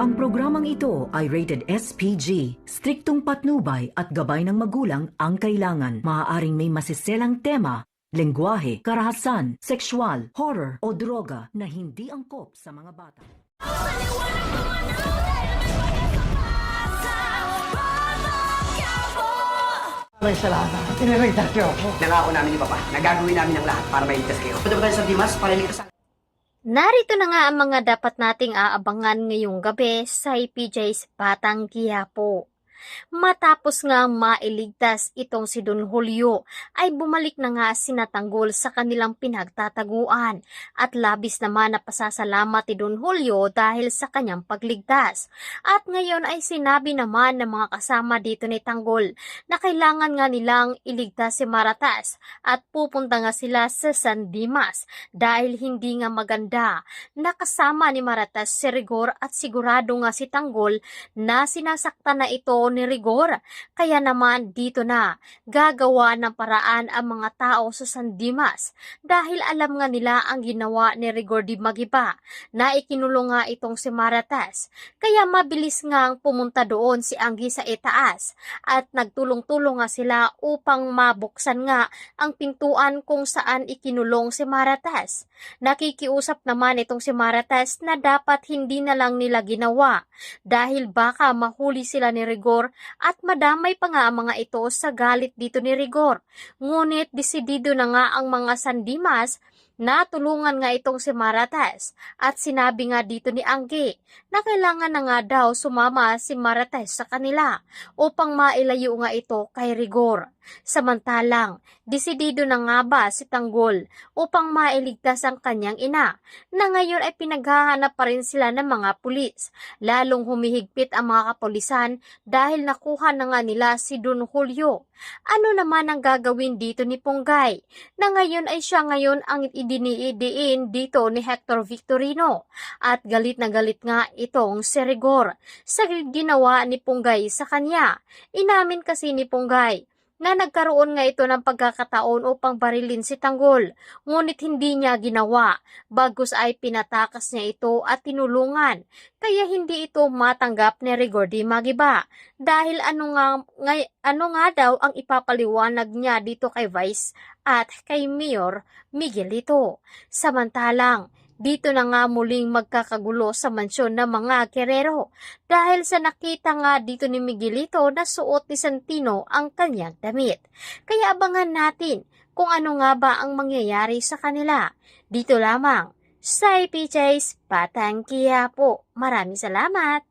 Ang programang ito ay rated SPG. Striktong patnubay at gabay ng magulang ang kailangan. Maaaring may masiselang tema, lengguwahe, karahasan, sexual, horror o droga na hindi angkop sa mga bata. May salamat. Iniligtas niyo ako. Nangako namin ni Papa na gagawin namin ang lahat para mailigtas kayo. Punta ba tayo sa Dimas para iligtas. Narito na nga ang mga dapat nating aabangan ngayong gabi sa PJ's Batang Quiapo. Matapos nga mailigtas itong si Don Julio ay bumalik na nga sinatanggol sa kanilang pinagtataguan at labis naman na pasasalamat ni Don Julio dahil sa kanyang pagligtas. At ngayon ay sinabi naman ng mga kasama dito ni Tanggol na kailangan nga nilang iligtas si Maratas at pupunta nga sila sa San Dimas dahil hindi nga maganda nakasama ni Maratas si Rigor at sigurado nga si Tanggol na sinasaktan na ito ni Rigor. Kaya naman dito na gagawa ng paraan ang mga tao sa San Dimas dahil alam nga nila ang ginawa ni Rigor di Magiba na ikinulong nga itong si Maratas. Kaya mabilis nga pumunta doon si Anggi sa itaas at nagtulong-tulong nga sila upang mabuksan nga ang pintuan kung saan ikinulong si Maratas. Nakikiusap naman itong si Maratas na dapat hindi na lang nila ginawa dahil baka mahuli sila ni Rigor at madamay pa nga ang mga ito sa galit dito ni Rigor. Ngunit desidido na nga ang mga Sandimas na tulungan nga itong si Marates at sinabi nga dito ni Anggi na kailangan na nga daw sumama si Marates sa kanila upang mailayo nga ito kay Rigor. Samantalang, desidido na nga ba si Tanggol upang mailigtas ang kanyang ina na ngayon ay pinaghahanap pa rin sila ng mga pulis. Lalong humihigpit ang mga kapulisan dahil nakuha na nga nila si Don Julio. Ano naman ang gagawin dito ni Ponggay na ngayon ay siya ngayon ang idiniidiin dito ni Hector Victorino at galit na galit nga itong si Rigor sa ginawa ni Ponggay sa kanya. Inamin kasi ni Ponggay na nagkaroon nga ito ng pagkakataon upang barilin si Tanggol, ngunit hindi niya ginawa, bagos ay pinatakas niya ito at tinulungan, kaya hindi ito matanggap ni Rigordi Magiba, dahil ano nga, nga, ano nga daw ang ipapaliwanag niya dito kay Vice at kay Mayor Miguelito. Samantalang, dito na nga muling magkakagulo sa mansyon ng mga kerero dahil sa nakita nga dito ni Miguelito na suot ni Santino ang kanyang damit. Kaya abangan natin kung ano nga ba ang mangyayari sa kanila. Dito lamang sa IPJ's Patang Quiapo. Maraming salamat!